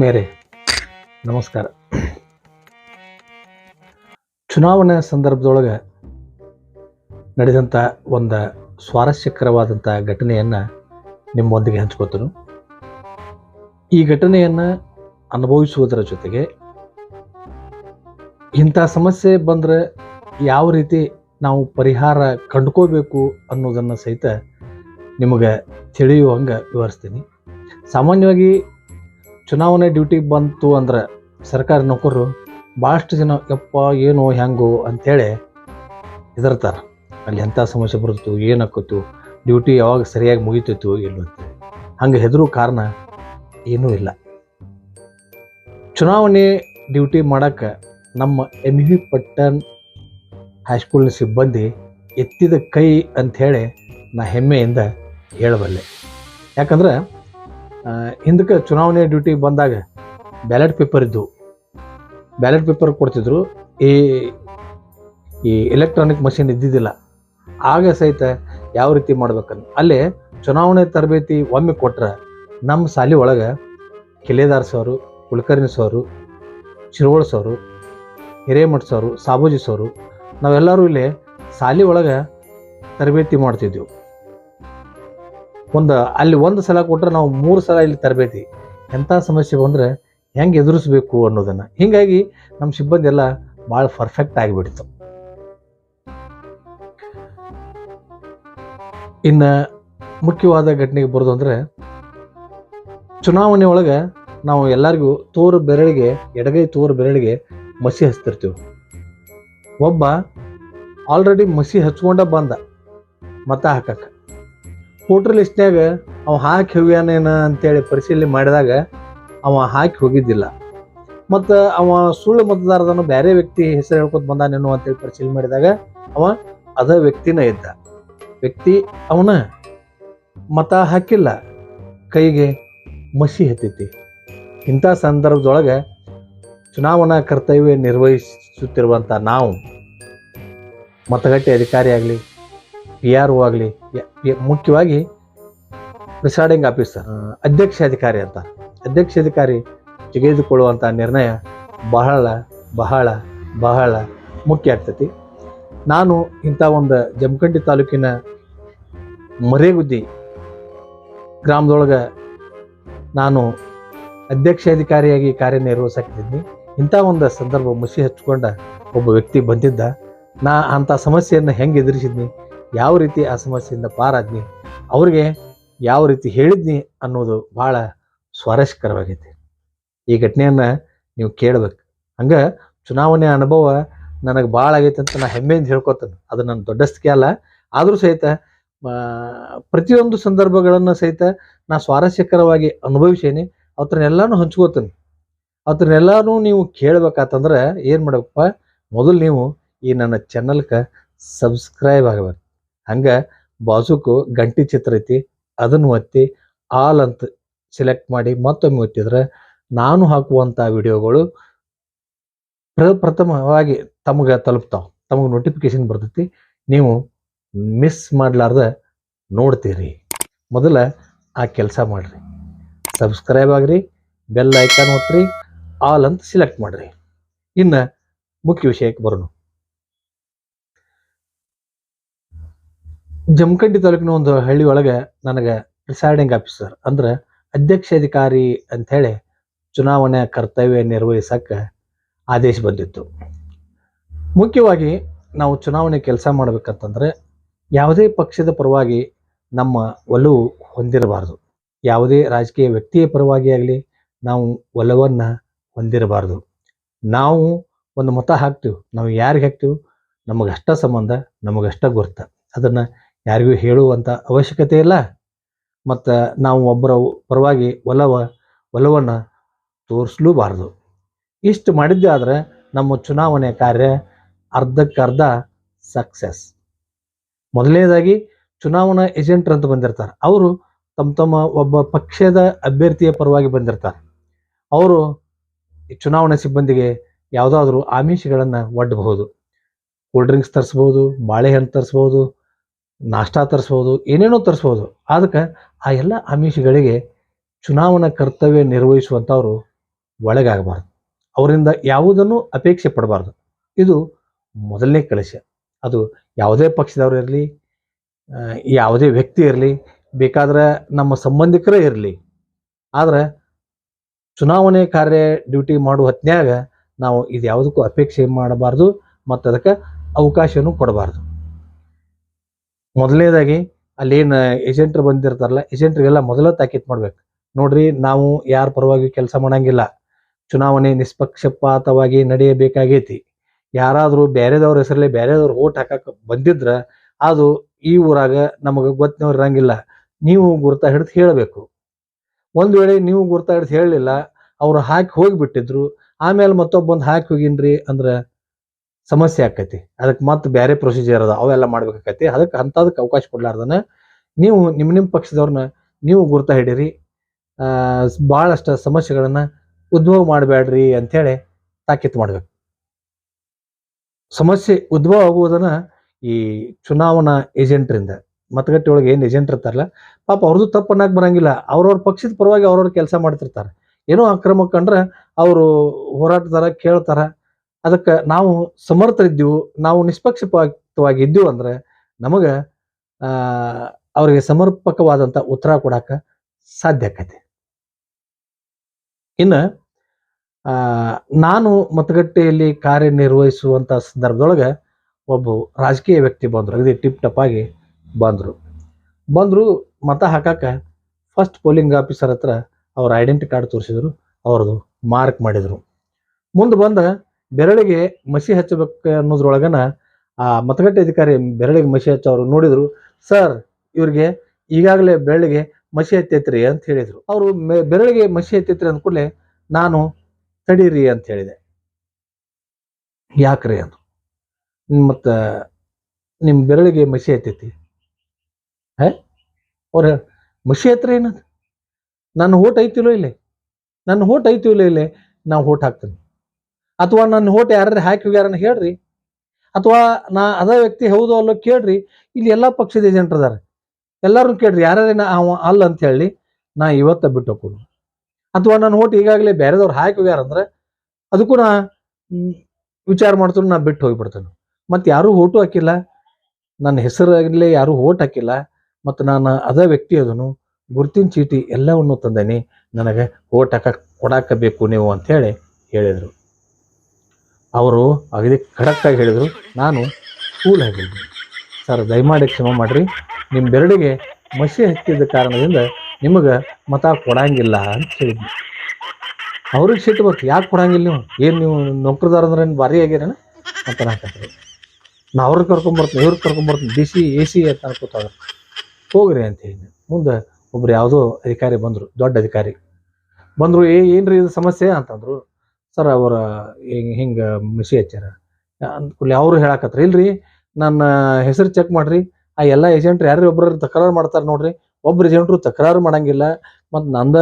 ಆತ್ಮೀಯರೇ, ನಮಸ್ಕಾರ. ಚುನಾವಣೆ ಸಂದರ್ಭದೊಳಗೆ ನಡೆದಂಥ ಒಂದು ಸ್ವಾರಸ್ಯಕರವಾದಂಥ ಘಟನೆಯನ್ನು ನಿಮ್ಮೊಂದಿಗೆ ಹಂಚ್ಕೋತನು. ಈ ಘಟನೆಯನ್ನು ಅನುಭವಿಸುವುದರ ಜೊತೆಗೆ ಇಂಥ ಸಮಸ್ಯೆ ಬಂದರೆ ಯಾವ ರೀತಿ ನಾವು ಪರಿಹಾರ ಕಂಡುಕೋಬೇಕು ಅನ್ನೋದನ್ನು ಸಹಿತ ನಿಮಗೆ ತಿಳಿಯುವಂಗೆ ವಿವರಿಸ್ತೀನಿ. ಸಾಮಾನ್ಯವಾಗಿ ಚುನಾವಣೆ ಡ್ಯೂಟಿ ಬಂತು ಅಂದ್ರೆ ಸರ್ಕಾರಿ ನೌಕರರು ಭಾಳಷ್ಟು ಜನ ಯಪ್ಪ, ಏನು ಹೆಂಗೋ ಅಂಥೇಳಿ ಹೆದರ್ತಾರೆ. ಅಲ್ಲಿ ಎಂಥ ಸಮಸ್ಯೆ ಬರುತ್ತೋ ಏನಾಕತ್ತು ಡ್ಯೂಟಿ ಯಾವಾಗ ಸರಿಯಾಗಿ ಮುಗಿತೈತೋ ಇಲ್ಲೋ ಅಂತ ಹಂಗೆ ಹೆದರು ಕಾರಣ ಏನೂ ಇಲ್ಲ. ಚುನಾವಣೆ ಡ್ಯೂಟಿ ಮಾಡೋಕ್ಕೆ ನಮ್ಮ ಎಂ ವಿ ಪಟ್ಟಣ್ ಹೈಸ್ಕೂಲ್ನ ಸಿಬ್ಬಂದಿ ಎತ್ತಿದ ಕೈ ಅಂಥೇಳಿ ನಾ ಹೆಮ್ಮೆಯಿಂದ ಹೇಳಬಲ್ಲೆ. ಯಾಕಂದ್ರೆ ಹಿಂದಕ್ಕೆ ಚುನಾವಣೆ ಡ್ಯೂಟಿ ಬಂದಾಗ ಬ್ಯಾಲೆಟ್ ಪೇಪರ್ ಇದ್ದವು ಬ್ಯಾಲೆಟ್ ಪೇಪರ್ ಕೊಡ್ತಿದ್ರು. ಈ ಈ ಎಲೆಕ್ಟ್ರಾನಿಕ್ ಮಷಿನ್ ಇದ್ದಿದ್ದಿಲ್ಲ. ಆಗ ಸಹಿತ ಯಾವ ರೀತಿ ಮಾಡ್ಬೇಕನ್ನು ಅಲ್ಲಿ ಚುನಾವಣೆ ತರಬೇತಿ ಒಮ್ಮೆ ಕೊಟ್ರೆ ನಮ್ಮ ಶಾಲೆ ಒಳಗೆ ಕಿಲೇದಾರ್ ಸರು, ಕುಲಕರ್ಣಿ ಸರು ಶಿರೋಳ್ ಸರು, ಹಿರೇಮಠ ಸರು, ಸಾಬೂಜಿ ಸರು, ನಾವೆಲ್ಲರೂ ಇಲ್ಲಿ ಶಾಲೆ ಒಳಗೆ ತರಬೇತಿ ಮಾಡ್ತಿದ್ವಿ. ಒಂದು, ಅಲ್ಲಿ ಒಂದು ಸಲ ಕೊಟ್ಟರೆ ನಾವು ಮೂರು ಸಲ ಇಲ್ಲಿ ತರಬೇತಿ. ಎಂಥ ಸಮಸ್ಯೆ ಬಂದರೆ ಹೆಂಗೆ ಎದುರಿಸ್ಬೇಕು ಅನ್ನೋದನ್ನು. ಹೀಗಾಗಿ ನಮ್ಮ ಸಿಬ್ಬಂದಿ ಎಲ್ಲ ಭಾಳ ಪರ್ಫೆಕ್ಟ್ ಆಗಿಬಿಡ್ತು ಇನ್ನು ಮುಖ್ಯವಾದ ಘಟನೆಗೆ ಬರೋದು ಅಂದರೆ, ಚುನಾವಣೆ ಒಳಗೆ ನಾವು ಎಲ್ಲರಿಗೂ ತೋರು ಬೆರಳಿಗೆ, ಎಡಗೈ ತೋರು ಬೆರಳಿಗೆ ಮಸಿ ಹಚ್ತಿರ್ತೀವಿ. ಒಬ್ಬ ಆಲ್ರೆಡಿ ಮಸಿ ಹಚ್ಕೊಂಡ ಬಂದ ಮತ ಹಾಕಕ್ಕೆ. ವೋಟರ್ ಲಿಸ್ಟ್ನಾಗ ಅವ ಹಾಕಿ ಹೋಗ್ಯಾನೇನ ಅಂತೇಳಿ ಪರಿಶೀಲನೆ ಮಾಡಿದಾಗ ಅವ ಹಾಕಿ ಹೋಗಿದ್ದಿಲ್ಲ. ಮತ್ತು ಅವ ಸುಳ್ಳು ಮತದಾರದನ್ನು ಬೇರೆ ವ್ಯಕ್ತಿ ಹೆಸರು ಹೇಳ್ಕೊತ ಬಂದಾನೇನು ಅಂತೇಳಿ ಪರಿಶೀಲನೆ ಮಾಡಿದಾಗ ಅವ ಅದ ವ್ಯಕ್ತಿನ ಇದ್ದ. ವ್ಯಕ್ತಿ ಅವನ ಮತ ಹಾಕಿಲ್ಲ. ಕೈಗೆ ಮಸಿ ಹತ್ತೈತಿ. ಇಂಥ ಸಂದರ್ಭದೊಳಗೆ ಚುನಾವಣಾ ಕರ್ತವ್ಯ ನಿರ್ವಹಿಸುತ್ತಿರುವಂಥ ನಾವು ಮತಗಟ್ಟೆ ಅಧಿಕಾರಿ ಆಗಲಿ ಪಿ ಆರ್ ಒ ಆಗಲಿ ಮುಖ್ಯವಾಗಿ ಪ್ರಿಸೈಡಿಂಗ್ ಆಫೀಸರ್ ಅಧ್ಯಕ್ಷ ಅಧಿಕಾರಿ ಅಂತ. ಅಧ್ಯಕ್ಷ ಅಧಿಕಾರಿ ತೆಗೆದುಕೊಳ್ಳುವಂಥ ನಿರ್ಣಯ ಬಹಳ ಬಹಳ ಬಹಳ ಮುಖ್ಯ ಆಗ್ತೈತಿ. ನಾನು ಇಂಥ ಒಂದು ಜಮಖಂಡಿ ತಾಲೂಕಿನ ಮರೇಗುದ್ದಿ ಗ್ರಾಮದೊಳಗೆ ನಾನು ಅಧ್ಯಕ್ಷ ಅಧಿಕಾರಿಯಾಗಿ ಕಾರ್ಯನಿರ್ವಹಿಸಕ್ತಿದ್ದೀನಿ ಇಂಥ ಒಂದು ಸಂದರ್ಭ ಮುಸಿ ಹಚ್ಕೊಂಡ ಒಬ್ಬ ವ್ಯಕ್ತಿ ಬಂದಿದ್ದ. ನಾ ಅಂಥ ಸಮಸ್ಯೆಯನ್ನು ಹೆಂಗೆ ಎದುರಿಸಿದ್ನಿ? ಯಾವ ರೀತಿ ಆ ಸಮಸ್ಯೆಯಿಂದ ಪಾರಾದ್ನಿ ಅವ್ರಿಗೆ ಯಾವ ರೀತಿ ಹೇಳಿದ್ನಿ ಅನ್ನೋದು ಭಾಳ ಸ್ವಾರಸ್ಯಕರವಾಗೈತಿ. ಈ ಘಟನೆಯನ್ನು ನೀವು ಕೇಳಬೇಕು. ಹಂಗೆ ಚುನಾವಣೆ ಅನುಭವ ನನಗೆ ಭಾಳ ಆಗೈತೆ ಅಂತ ನಾ ಹೆಮ್ಮೆಯಿಂದ ಹೇಳ್ಕೊತೇನೆ. ಅದು ನನ್ನ ದೊಡ್ಡಸ್ತಿಕೆ ಅಲ್ಲ. ಆದರೂ ಸಹಿತ ಪ್ರತಿಯೊಂದು ಸಂದರ್ಭಗಳನ್ನು ಸಹಿತ ನಾ ಸ್ವಾರಸ್ಯಕರವಾಗಿ ಅನುಭವಿಸೇನಿ. ಅವತ್ರನ್ನೆಲ್ಲಾನು ಹಂಚ್ಕೋತೇನೆ. ಅದನ್ನೆಲ್ಲಾನು ನೀವು ಕೇಳ್ಬೇಕಾತಂದ್ರೆ ಏನು ಮಾಡಬೇಕಪ್ಪ? ಮೊದಲು ನೀವು ಈ ನನ್ನ ಚಾನಲ್ಗೆ ಸಬ್ಸ್ಕ್ರೈಬ್ ಆಗಬೇಕು. ಹಂಗೆ ಬಾಜುಕು ಗಂಟಿ ಚಿತ್ರ ಐತಿ, ಅದನ್ನು ಒತ್ತಿ ಆಲ್ ಅಂತ ಸೆಲೆಕ್ಟ್ ಮಾಡಿ ಮತ್ತೊಮ್ಮೆ ಒತ್ತಿದ್ರೆ ನಾನು ಹಾಕುವಂಥ ವಿಡಿಯೋಗಳು ಪ್ರಪ್ರಥಮವಾಗಿ ತಮಗೆ ತಲುಪ್ತಾವೆ, ತಮಗೆ ನೋಟಿಫಿಕೇಶನ್ ಬರ್ತೈತಿ, ನೀವು ಮಿಸ್ ಮಾಡಲಾರ್ದ ನೋಡ್ತೀರಿ. ಮೊದಲ ಆ ಕೆಲಸ ಮಾಡಿರಿ. ಸಬ್ಸ್ಕ್ರೈಬ್ ಆಗ್ರಿ ಬೆಲ್ ಐಕಾನ್ ಒತ್ತಿರಿ ಆಲ್ ಅಂತ ಸಿಲೆಕ್ಟ್ ಮಾಡಿರಿ. ಇನ್ನು ಮುಖ್ಯ ವಿಷಯಕ್ಕೆ ಬರೋಣ. ಜಮಖಂಡಿ ತಾಲೂಕಿನ ಒಂದು ಹಳ್ಳಿ ಒಳಗೆ ನನಗೆ ಪ್ರಿಸೈಡಿಂಗ್ ಆಫೀಸರ್ ಅಂದ್ರೆ ಅಧ್ಯಕ್ಷ ಅಧಿಕಾರಿ ಅಂಥೇಳಿ ಚುನಾವಣೆ ಕರ್ತವ್ಯ ನಿರ್ವಹಿಸಕ್ಕೆ ಆದೇಶ ಬಂದಿತ್ತು. ಮುಖ್ಯವಾಗಿ ನಾವು ಚುನಾವಣೆ ಕೆಲಸ ಮಾಡಬೇಕಂತಂದ್ರೆ ಯಾವುದೇ ಪಕ್ಷದ ಪರವಾಗಿ ನಮ್ಮ ಒಲವು ಹೊಂದಿರಬಾರ್ದು. ಯಾವುದೇ ರಾಜಕೀಯ ವ್ಯಕ್ತಿಯ ಪರವಾಗಿ ಆಗಲಿ ನಾವು ಒಲವನ್ನು ಹೊಂದಿರಬಾರ್ದು. ನಾವು ಒಂದು ಮತ ಹಾಕ್ತೀವಿ, ನಾವು ಯಾರಿಗೆ ಹಾಕ್ತೀವಿ, ನಮಗಷ್ಟ ಸಂಬಂಧ, ನಮಗಷ್ಟ ಗುರ್ತ. ಅದನ್ನು ಯಾರಿಗೂ ಹೇಳುವಂಥ ಅವಶ್ಯಕತೆ ಇಲ್ಲ. ಮತ್ತು ನಾವು ಒಬ್ಬರ ಪರವಾಗಿ ಒಲವ, ಒಲವನ್ನು ತೋರಿಸ್ಲೂಬಾರ್ದು. ಇಷ್ಟು ಮಾಡಿದ್ದೆ ಆದರೆ ನಮ್ಮ ಚುನಾವಣೆ ಕಾರ್ಯ ಅರ್ಧಕ್ಕರ್ಧ ಸಕ್ಸಸ್ ಮೊದಲನೇದಾಗಿ ಚುನಾವಣಾ ಏಜೆಂಟ್ರು ಅಂತ ಬಂದಿರ್ತಾರೆ. ಅವರು ತಮ್ಮ ತಮ್ಮ ಒಬ್ಬ ಪಕ್ಷದ ಅಭ್ಯರ್ಥಿಯ ಪರವಾಗಿ ಬಂದಿರ್ತಾರೆ. ಅವರು ಚುನಾವಣಾ ಸಿಬ್ಬಂದಿಗೆ ಯಾವುದಾದ್ರೂ ಆಮಿಷಗಳನ್ನು ಒಡ್ಡಬಹುದು ಕೂಲ್ ಡ್ರಿಂಕ್ಸ್ ತರಿಸ್ಬೋದು ಬಾಳೆಹಣ್ಣು ತರಿಸ್ಬೋದು ನಾಷ್ಟಾ ತರಿಸ್ಬೋದು, ಏನೇನೋ ತರಿಸ್ಬೋದು. ಅದಕ್ಕೆ ಆ ಎಲ್ಲ ಆಮಿಷಗಳಿಗೆ ಚುನಾವಣಾ ಕರ್ತವ್ಯ ನಿರ್ವಹಿಸುವಂಥವ್ರು ಒಳಗಾಗಬಾರ್ದು. ಅವರಿಂದ ಯಾವುದನ್ನು ಅಪೇಕ್ಷೆ ಪಡಬಾರ್ದು. ಇದು ಮೊದಲನೇ ಕಲಶ ಅದು ಯಾವುದೇ ಪಕ್ಷದವರು ಇರಲಿ ಯಾವುದೇ ವ್ಯಕ್ತಿ ಇರಲಿ, ಬೇಕಾದ್ರೆ ನಮ್ಮ ಸಂಬಂಧಿಕರೇ ಇರಲಿ. ಆದರೆ ಚುನಾವಣೆ ಕಾರ್ಯ ಡ್ಯೂಟಿ ಮಾಡುವ ಹೊತ್ನ್ಯಾಗ ನಾವು ಇದು ಯಾವುದಕ್ಕೂ ಅಪೇಕ್ಷೆ ಮಾಡಬಾರ್ದು ಮತ್ತು ಅದಕ್ಕೆ ಅವಕಾಶನೂ ಕೊಡಬಾರ್ದು. ಮೊದಲನೇದಾಗಿ ಅಲ್ಲೇನು ಏಜೆಂಟ್ರು ಬಂದಿರ್ತಾರಲ್ಲ ಏಜೆಂಟ್ರಿಗೆಲ್ಲ ಮೊದಲ ತಾಕೀತು ಮಾಡ್ಬೇಕು. ನೋಡ್ರಿ, ನಾವು ಯಾರ ಪರವಾಗಿ ಕೆಲಸ ಮಾಡಂಗಿಲ್ಲ. ಚುನಾವಣೆ ನಿಷ್ಪಕ್ಷಪಾತವಾಗಿ ನಡೆಯಬೇಕಾಗೈತಿ. ಯಾರಾದರೂ ಬೇರೆದವ್ರ ಹೆಸರಲ್ಲಿ ಬೇರೆದವ್ರು ಓಟ್ ಹಾಕಕ್ಕೆ ಬಂದಿದ್ರ, ಅದು ಈ ಊರಾಗ ನಮಗೆ ಗೊತ್ತಿನವ್ರು ಇರಂಗಿಲ್ಲ. ನೀವು ಗುರ್ತ ಹಿಡಿದು ಹೇಳಬೇಕು. ಒಂದು ವೇಳೆ ನೀವು ಗುರ್ತ ಹಿಡಿದು ಹೇಳಲಿಲ್ಲ, ಅವ್ರು ಹಾಕಿ ಹೋಗಿಬಿಟ್ಟಿದ್ರು, ಆಮೇಲೆ ಮತ್ತೊಬ್ಬಂದು ಹಾಕಿ ಹೋಗಿನ್ರಿ ಅಂದ್ರೆ ಸಮಸ್ಯೆ ಆಕೈತಿ. ಅದಕ್ಕೆ ಮತ್ತೆ ಬೇರೆ ಪ್ರೊಸೀಜರ್ ಅದ ಅವೆಲ್ಲ ಮಾಡ್ಬೇಕಾಕೈತಿ. ಅದಕ್ಕೆ ಅಂಥದಕ್ಕೆ ಅವಕಾಶ ಕೊಡ್ಲಾರ್ದನ ನೀವು ನಿಮ್ಮ ನಿಮ್ಮ ಪಕ್ಷದವ್ರನ್ನ ನೀವು ಗುರ್ತ ಹಿಡೀರಿ. ಭಾಳಷ್ಟು ಸಮಸ್ಯೆಗಳನ್ನ ಉದ್ಭವ ಮಾಡಬೇಡ್ರಿ ಅಂಥೇಳಿ ತಾಕೀತು ಮಾಡ್ಬೇಕು. ಸಮಸ್ಯೆ ಉದ್ಭವ ಆಗುವುದನ್ನ ಈ ಚುನಾವಣಾ ಏಜೆಂಟ್ರಿಂದ ಮತಗಟ್ಟೆ ಒಳಗೆ ಏನು ಏಜೆಂಟ್ ಇರ್ತಾರಲ್ಲ, ಪಾಪ ಅವ್ರದ್ದು ತಪ್ಪು ಅನ್ನಕ್ಕೆ ಬರಂಗಿಲ್ಲ. ಅವ್ರವ್ರ ಪಕ್ಷದ ಪರವಾಗಿ ಅವ್ರವ್ರ ಕೆಲಸ ಮಾಡ್ತಿರ್ತಾರೆ. ಏನೋ ಅಕ್ರಮ ಕಂಡ್ರೆ ಅವರು ಹೋರಾಟದಾರ, ಕೇಳ್ತಾರ ಅದಕ್ಕೆ ನಾವು ಸಮರ್ಥರಿದ್ದೆವು, ನಾವು ನಿಷ್ಪಕ್ಷಪಾತವಾಗಿ ಇದ್ದೀವಿ ಅಂದ್ರೆ ನಮಗೆ ಅವರಿಗೆ ಸಮರ್ಪಕವಾದಂಥ ಉತ್ತರ ಕೊಡಾಕ ಸಾಧ್ಯ ಆಕೈತಿ. ಇನ್ನು ನಾನು ಮತಗಟ್ಟೆಯಲ್ಲಿ ಕಾರ್ಯನಿರ್ವಹಿಸುವಂಥ ಸಂದರ್ಭದೊಳಗೆ ಒಬ್ಬ ರಾಜಕೀಯ ವ್ಯಕ್ತಿ ಬಂದರು, ಅಗದಿ ಟಿಪ್ ಟಪ್ ಆಗಿ ಬಂದರು. ಬಂದರು ಮತ ಹಾಕಕ್ಕೆ ಫಸ್ಟ್ ಪೋಲಿಂಗ್ ಆಫೀಸರ್ ಹತ್ರ ಅವ್ರ ಐಡೆಂಟಿ ಕಾರ್ಡ್ ತೋರಿಸಿದ್ರು ಅವ್ರದ್ದು ಮಾರ್ಕ್ ಮಾಡಿದರು. ಮುಂದೆ ಬಂದ ಬೆರಳಿಗೆ ಮಸಿ ಹಚ್ಚಬೇಕು ಅನ್ನೋದ್ರೊಳಗನ ಆ ಮತಗಟ್ಟೆ ಅಧಿಕಾರಿ ಬೆರಳಿಗೆ ಮಸಿ ಹಚ್ಚವರು ನೋಡಿದ್ರು, ಸರ್, ಇವ್ರಿಗೆ ಈಗಾಗಲೇ ಬೆರಳಿಗೆ ಮಸಿ ಹತ್ತೈತ್ರಿ ಅಂತ ಹೇಳಿದರು. ಅವರು ಬೆರಳಿಗೆ ಮಸಿ ಹತ್ತೈತ್ರಿ ಅಂದ ನಾನು ತಡೀರಿ ಅಂತ ಹೇಳಿದೆ. ಯಾಕ್ರಿ ಅಂದ್ರು. ಮತ್ತು ನಿಮ್ಮ ಬೆರಳಿಗೆ ಮಸಿ ಹತ್ತೈತಿ. ಹೇ? ಅವ್ರ ಮಸಿ ಹತ್ರ ಏನದು? ನನ್ನ ಓಟ್ ಐತಿಲೋ ಇಲ್ಲೇ? ನನ್ನ ಓಟ್ ಐತಿಲೋ ಇಲ್ಲೇ? ನಾವು ಓಟ್ ಹಾಕ್ತೀನಿ. ಅಥವಾ ನನ್ನ ಓಟ್ ಯಾರು ಹಾಕಿ ಹೋಗ್ಯಾರನ್ನ ಹೇಳ್ರಿ. ಅಥವಾ ನಾ ಅದ ವ್ಯಕ್ತಿ ಹೌದು ಅಲ್ಲೋ ಕೇಳ್ರಿ. ಇಲ್ಲಿ ಎಲ್ಲ ಪಕ್ಷದ ಏಜೆಂಟ್ ಅದಾರ. ಎಲ್ಲರೂ ಕೇಳ್ರಿ, ಯಾರ್ಯಾರೇ ನಾ ಅವ ಅಲ್ಲ ಅಂತ ಹೇಳಿ ನಾ ಇವತ್ತ ಬಿಟ್ಟು ಹೋಗೋದು ಅಥವಾ ನನ್ನ ಹೋಟ್ ಈಗಾಗಲೇ ಬೇರೆದವ್ರು ಹಾಕಿ ಹೋಗ್ಯಾರಂದ್ರೆ ಅದಕ್ಕೂ ನಾ ವಿಚಾರ ಮಾಡ್ತೀನಿ, ನಾ ಬಿಟ್ಟು ಹೋಗ್ಬಿಡ್ತೇನೆ. ಮತ್ತು ಯಾರೂ ಓಟು ಹಾಕಿಲ್ಲ. ನನ್ನ ಹೆಸರಾಗಲೇ ಯಾರೂ ಓಟ್ ಹಾಕಿಲ್ಲ. ಮತ್ತು ನಾನು ಅದೇ ವ್ಯಕ್ತಿ ಅದನು, ಗುರುತಿನ ಚೀಟಿ ಎಲ್ಲವನ್ನು ತಂದೇನಿ. ನನಗೆ ಓಟ್ ಹಾಕಕ್ಕೆ ಕೊಡಾಕಬೇಕು ನೀವು ಅಂಥೇಳಿ ಹೇಳಿದರು. ಅವರು ಅಗದಿ ಖಡಕ್ಕಾಗಿ ಹೇಳಿದರು. ನಾನು ಕೂಲ್ ಆಗಿದ್ದೆ ಸರ್, ದಯಮಾಡಿ ಕ್ಷಮೆ ಮಾಡಿರಿ. ನಿಮ್ಮ ಬೆರಳಿಗೆ ಮಸಿ ಹತ್ತಿದ ಕಾರಣದಿಂದ ನಿಮಗೆ ಮತ ಕೊಡಂಗಿಲ್ಲ ಅಂತ ಹೇಳಿದ್ವಿ ಅವ್ರಿಗೆ ಸಿಟ್ಟು ಬರ್ತು. ಯಾಕೆ ಕೊಡಂಗಿಲ್ಲ ನೀವು? ಏನು ನೀವು ನೌಕರದಾರ ಅಂದ್ರೆ ಏನು ಭಾರಿ ಆಗ್ಯಾರೇನ ಅಂತ ಹಾಕತ್ರಿ ನಾ ಅವ್ರಿಗೆ ಕರ್ಕೊಂಬರ್ತೀನಿ ಇವ್ರಿಗೆ ಕರ್ಕೊಂಬರ್ತೀನಿ ಬಿ ಸಿ ಎ ಸಿ ಅಂತ ಅನ್ಕೋತಾಗ ಹೋಗ್ರಿ ಅಂತ ಹೇಳಿ ಮುಂದೆ ಒಬ್ರು ಯಾವುದೋ ಅಧಿಕಾರಿ ಬಂದರು, ದೊಡ್ಡ ಅಧಿಕಾರಿ. ಬಂದರು, ಏ, ಏನ್ರಿ ಇದು ಸಮಸ್ಯೆ? ಅಂತಂದ್ರು. ಸರ್ ಅವರ ಹಿಂಗೆ ಹಿಂಗೆ ಮಿಸಿ ಹಚ್ಚಾರ ಅಂದ್ಕೂಲಿ ಅವರು ಹೇಳಕತ್ರ, ಇಲ್ರಿ ನನ್ನ ಹೆಸರು ಚೆಕ್ ಮಾಡ್ರಿ, ಆ ಎಲ್ಲ ಏಜೆಂಟ್ರು ಯಾರು ಒಬ್ಬರು ತಕರಾರು ಮಾಡ್ತಾರೆ ನೋಡ್ರಿ, ಒಬ್ರು ಏಜೆಂಟ್ರು ತಕರಾರು ಮಾಡಂಗಿಲ್ಲ, ಮತ್ತು ನಂದ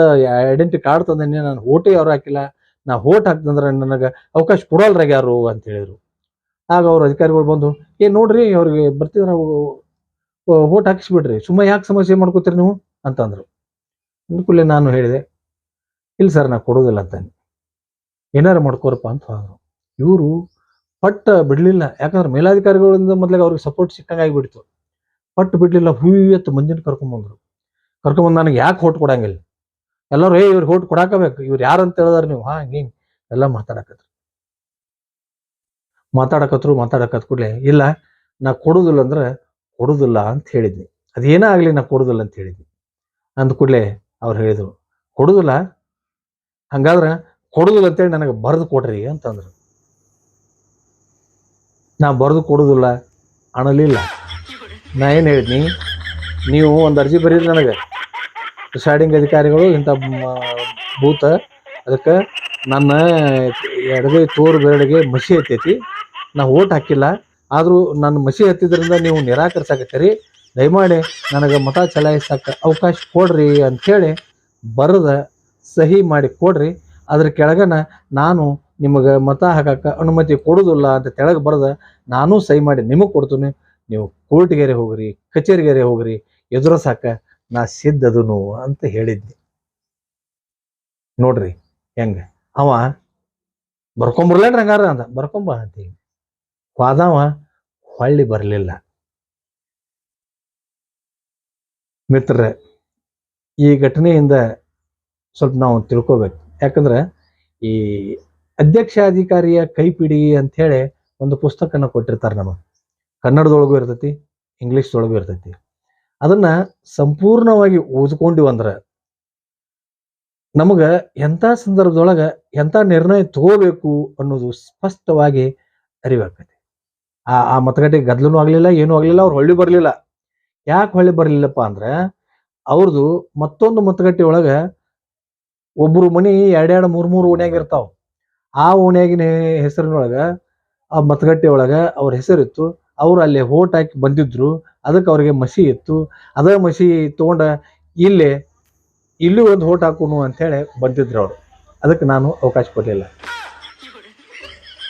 ಐಡೆಂಟಿ ಕಾರ್ಡ್ ತಂದೇನಿ, ನಾನು ಓಟೇ ಯಾರು ಹಾಕಿಲ್ಲ, ನಾ ಓಟ್ ಹಾಕ್ತಂದ್ರೆ ನನಗೆ ಅವಕಾಶ ಕೊಡಲ್ರಾಗ ಯಾರು ಅಂತ ಹೇಳಿದರು. ಆಗ ಅವ್ರ ಅಧಿಕಾರಿಗಳು ಬಂದು, ಏ ನೋಡ್ರಿ ಅವ್ರಿಗೆ ಬರ್ತಿದ್ರೆ ಓಟ್ ಹಾಕಿಸ್ಬಿಡ್ರಿ ಸುಮ್ಮ ಯಾಕೆ ಸಮಸ್ಯೆ ಮಾಡ್ಕೋತೀರಿ ನೀವು? ಅಂತಂದ್ರು. ಅಂದ್ಕೂಲೆ ನಾನು ಹೇಳಿದೆ, ಇಲ್ಲ ಸರ್ ನಾ ಕೊಡೋದಿಲ್ಲ ಅಂತಾನೆ ಏನಾರು ಮಾಡ್ಕೋರಪ್ಪ ಅಂತ ಹೋದ್ರು ಇವರು ಪಟ್ಟ ಬಿಡಲಿಲ್ಲ. ಯಾಕಂದ್ರೆ ಮೇಲಾಧಿಕಾರಿಗಳಿಂದ ಮೊದಲಿಗೆ ಅವ್ರಿಗೆ ಸಪೋರ್ಟ್ ಸಿಕ್ಕಂಗೆ ಆಗಿಬಿಡ್ತು. ಪಟ್ಟು ಬಿಡಲಿಲ್ಲ ಹೂವತ್ತು ಮಂದಿನ ಕರ್ಕೊಂಬಂದ್ರು ಕರ್ಕೊಂಬಂದು ನನಗೆ ಯಾಕೆ ಹೋಟ್ ಕೊಡಂಗಿಲ್ಲ? ಎಲ್ಲರೂ, ಏ, ಇವ್ರಿಗೆ ಹೋಟ್ ಕೊಡಾಕಬೇಕು. ಇವ್ರು ಯಾರು ಅಂತ ಹೇಳಿದಾರೆ ನೀವು? ಹಾ, ಹಿಂಗೆ ಎಲ್ಲ ಮಾತಾಡಕತ್ರು. ಮಾತಾಡಕತ್ರು ಮಾತಾಡಕತ್ ಕೂಡಲೇ, ಇಲ್ಲ, ನಾ ಕೊಡುದಿಲ್ಲ ಅಂದ್ರೆ ಕೊಡುದಿಲ್ಲ ಅಂತ ಹೇಳಿದ್ನಿ. ಅದೇನೇ ಆಗಲಿ ನಾ ಕೊಡುದಿಲ್ಲ ಅಂತ ಹೇಳಿದ್ನಿ. ಅಂದ ಕೂಡಲೇ ಅವ್ರು ಹೇಳಿದ್ರು. ಕೊಡುದಿಲ್ಲ? ಹಂಗಾದ್ರೆ ಕೊಡುದಿಲ್ಲ ಅಂತೇಳಿ ನನಗೆ ಬರೆದು ಕೊಡ್ರಿ ಅಂತಂದ್ರು. ನಾ ಬರೆದು ಕೊಡುದಿಲ್ಲ, ಅಣಲಿಲ್ಲ. ನಾ ಏನು ಹೇಳಿದ್ನಿ? ನೀವು ಒಂದು ಅರ್ಜಿ ಬರೀರಿ ನನಗೆ. ಪ್ರಿಸೈಡಿಂಗ್ ಅಧಿಕಾರಿಗಳು ಇಂಥ ಭೂತ, ಅದಕ್ಕೆ ನನ್ನ ಎಡಗೈ ತೋರು ಬೆರಳಿಗೆ ಮಸಿ ಹತ್ತೈತಿ. ನಾ ಓಟ್ ಹಾಕಿಲ್ಲ. ಆದರೂ ನನ್ನ ಮಸಿ ಹತ್ತಿದ್ರಿಂದ ನೀವು ನಿರಾಕರಿಸಾಕತ್ತೀರಿ. ದಯಮಾಡಿ ನನಗೆ ಮತ ಚಲಾಯಿಸಕ್ಕೆ ಅವಕಾಶ ಕೊಡ್ರಿ ಅಂಥೇಳಿ ಬರೆದ ಸಹಿ ಮಾಡಿ ಕೊಡ್ರಿ. ಅದ್ರ ಕೆಳಗನ ನಾನು ನಿಮಗೆ ಮತ ಹಾಕಕ್ಕೆ ಅನುಮತಿ ಕೊಡೋದಿಲ್ಲ ಅಂತ ತೆಳಗೆ ಬರೆದ, ನಾನು ಸಹಿ ಮಾಡಿ ನಿಮಗೆ ಕೊಡ್ತೀನಿ. ನೀವು ಕೋರ್ಟ್ಗೆರೆ ಹೋಗ್ರಿ, ಕಚೇರಿಗೆರೆ ಹೋಗ್ರಿ ಎದುರಿಸಾಕ ನಾ ಸಿದ್ಧದನು ಅಂತ ಹೇಳಿದ್ದೆ ನೋಡ್ರಿ ಹೆಂಗ, ಅವ ಬರ್ಕೊಂಬರ್ಲೇನ್ರಿ ಹಂಗಾರ ಅಂತ ಬರ್ಕೊಂಬ ಅಂತೀವಿ ಹೋದವ ಹೊಳ್ಳಿ ಬರಲಿಲ್ಲ. ಮಿತ್ರ ಈ ಘಟನೆಯಿಂದ ಸ್ವಲ್ಪ ನಾವು ತಿಳ್ಕೊಬೇಕು. ಯಾಕಂದ್ರೆ ಈ ಅಧ್ಯಕ್ಷಾಧಿಕಾರಿಯ ಕೈಪಿಡಿ ಅಂಥೇಳಿ ಒಂದು ಪುಸ್ತಕನ ಕೊಟ್ಟಿರ್ತಾರೆ ನಮಗೆ. ಕನ್ನಡದೊಳಗೂ ಇರ್ತೈತಿ, ಇಂಗ್ಲೀಷ್ದೊಳಗೂ ಇರ್ತೈತಿ. ಅದನ್ನ ಸಂಪೂರ್ಣವಾಗಿ ಓದ್ಕೊಂಡಿವಿ ಅಂದ್ರೆ ನಮಗೆ ಎಂಥ ಸಂದರ್ಭದೊಳಗೆ ಎಂಥ ನಿರ್ಣಯ ತಗೋಬೇಕು ಅನ್ನೋದು ಸ್ಪಷ್ಟವಾಗಿ ಅರಿವಾಗ್ತೈತಿ. ಆ ಆ ಮತಗಟ್ಟೆ ಗದ್ಲನೂ ಆಗಲಿಲ್ಲ, ಏನೂ ಆಗಲಿಲ್ಲ, ಅವ್ರು ಹೊಳ್ಳಿ ಬರಲಿಲ್ಲ. ಯಾಕೆ ಹೊಳ್ಳಿ ಬರಲಿಲ್ಲಪ್ಪ ಅಂದ್ರೆ ಅವ್ರದ್ದು ಮತ್ತೊಂದು ಮತಗಟ್ಟೆ ಒಳಗೆ ಒಬ್ಬರು ಮನಿ ಎರಡೆರಡು ಮೂರು ಮೂರು ಓಣ್ಯಾಗ ಇರ್ತಾವ. ಆ ಓಣ್ಯಾಗಿನ ಹೆಸರಿನೊಳಗೆ, ಆ ಮತಗಟ್ಟೆ ಒಳಗೆ ಅವ್ರ ಹೆಸರಿತ್ತು. ಅವ್ರು ಅಲ್ಲಿ ಹೋಟ್ ಹಾಕಿ ಬಂದಿದ್ರು. ಅದಕ್ಕೆ ಅವ್ರಿಗೆ ಮಸಿ ಇತ್ತು. ಅದ ಮಸಿ ತಗೊಂಡ ಇಲ್ಲೇ, ಇಲ್ಲೂ ಒಂದು ಹೋಟ್ ಹಾಕೋನು ಅಂತೇಳಿ ಬಂದಿದ್ರು ಅವರು. ಅದಕ್ಕೆ ನಾನು ಅವಕಾಶ ಕೊಡಲಿಲ್ಲ.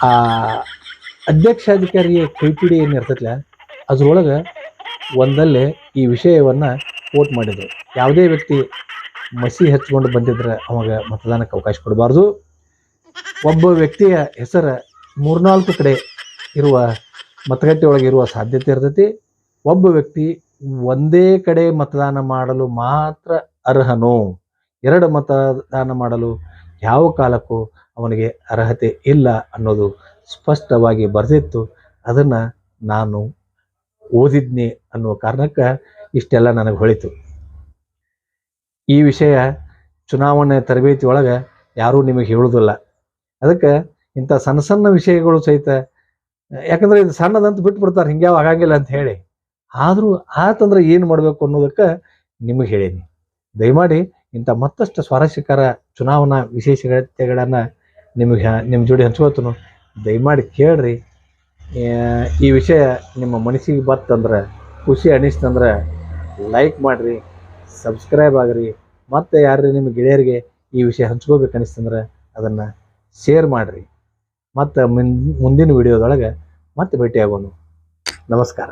ಆ ಅಧ್ಯಕ್ಷಾಧಿಕಾರಿಯ ಕೈಪಿಡಿ ಏನು ಇರ್ತೈತಲ್ಲ ಅದ್ರೊಳಗೆ ಒಂದಲ್ಲೇ ಈ ವಿಷಯವನ್ನು ವೋಟ್ ಮಾಡಿದರು. ಯಾವುದೇ ವ್ಯಕ್ತಿ ಮಸಿ ಹೆಚ್ಚಿಕೊಂಡು ಬಂದಿದ್ರೆ ಅವಾಗ ಮತದಾನಕ್ಕೆ ಅವಕಾಶ ಕೊಡಬಾರ್ದು. ಒಬ್ಬ ವ್ಯಕ್ತಿಯ ಹೆಸರ ಮೂರ್ನಾಲ್ಕು ಕಡೆ ಇರುವ ಮತಗಟ್ಟೆಯೊಳಗೆ ಇರುವ ಸಾಧ್ಯತೆ ಇರ್ತೈತಿ. ಒಬ್ಬ ವ್ಯಕ್ತಿ ಒಂದೇ ಕಡೆ ಮತದಾನ ಮಾಡಲು ಮಾತ್ರ ಅರ್ಹನು? ಎರಡು ಮತದಾನ ಮಾಡಲು ಯಾವ ಕಾಲಕ್ಕೂ ಅವನಿಗೆ ಅರ್ಹತೆ ಇಲ್ಲ ಅನ್ನೋದು ಸ್ಪಷ್ಟವಾಗಿ ಬರೆದಿತ್ತು. ಅದನ್ನು ನಾನು ಓದಿದ್ನಿ ಅನ್ನುವ ಕಾರಣಕ್ಕೆ ಇಷ್ಟೆಲ್ಲ ನನಗೆ ಹೊಳಿತು. ಈ ವಿಷಯ ಚುನಾವಣೆ ತರಬೇತಿ ಒಳಗೆ ಯಾರೂ ನಿಮಗೆ ಹೇಳುವುದಿಲ್ಲ ಅದಕ್ಕೆ ಇಂಥ ಸಣ್ಣ ಸಣ್ಣ ವಿಷಯಗಳು ಸಹಿತ, ಯಾಕಂದ್ರೆ ಇದು ಸಣ್ಣದಂತ ಬಿಟ್ಟು ಬಿಡ್ತಾರೆ ಹಿಂಗ್ಯಾವ ಆಗಂಗಿಲ್ಲ ಅಂತ ಹೇಳಿ. ಆದರೂ ಆತಂದ್ರೆ ಏನು ಮಾಡಬೇಕು ಅನ್ನೋದಕ್ಕೆ ನಿಮಗೆ ಹೇಳೀನಿ. ದಯಮಾಡಿ ಇಂಥ ಮತ್ತಷ್ಟು ಸ್ವಾರಸ್ಯಕರ ಚುನಾವಣಾ ವಿಶೇಷತೆಗಳನ್ನು ನಿಮಗೆ ನಿಮ್ಮ ಜೋಡಿ ಹಂಚ್ಕೋತನು ದಯಮಾಡಿ ಕೇಳ್ರಿ. ಈ ವಿಷಯ ನಿಮ್ಮ ಮನಸ್ಸಿಗೆ ಬತ್ತಂದ್ರೆ ಖುಷಿ ಅನಿಸ್ತಂದ್ರೆ ಲೈಕ್ ಮಾಡಿರಿ. ಸಬ್ಸ್ಕ್ರೈಬ್ ಆಗ್ರಿ. ಮತ್ತು ಯಾರು ನಿಮ್ಮ ಗೆಳೆಯರಿಗೆ ಈ ವಿಷಯ ಹಂಚ್ಕೋಬೇಕು ಅನಿಸ್ತಂದ್ರೆ ಅದನ್ನು ಶೇರ್ ಮಾಡಿರಿ. ಮತ್ತು ಮುಂದಿನ ವಿಡಿಯೋದೊಳಗೆ ಮತ್ತೆ ಭೇಟಿಯಾಗೋಣ. ನಮಸ್ಕಾರ.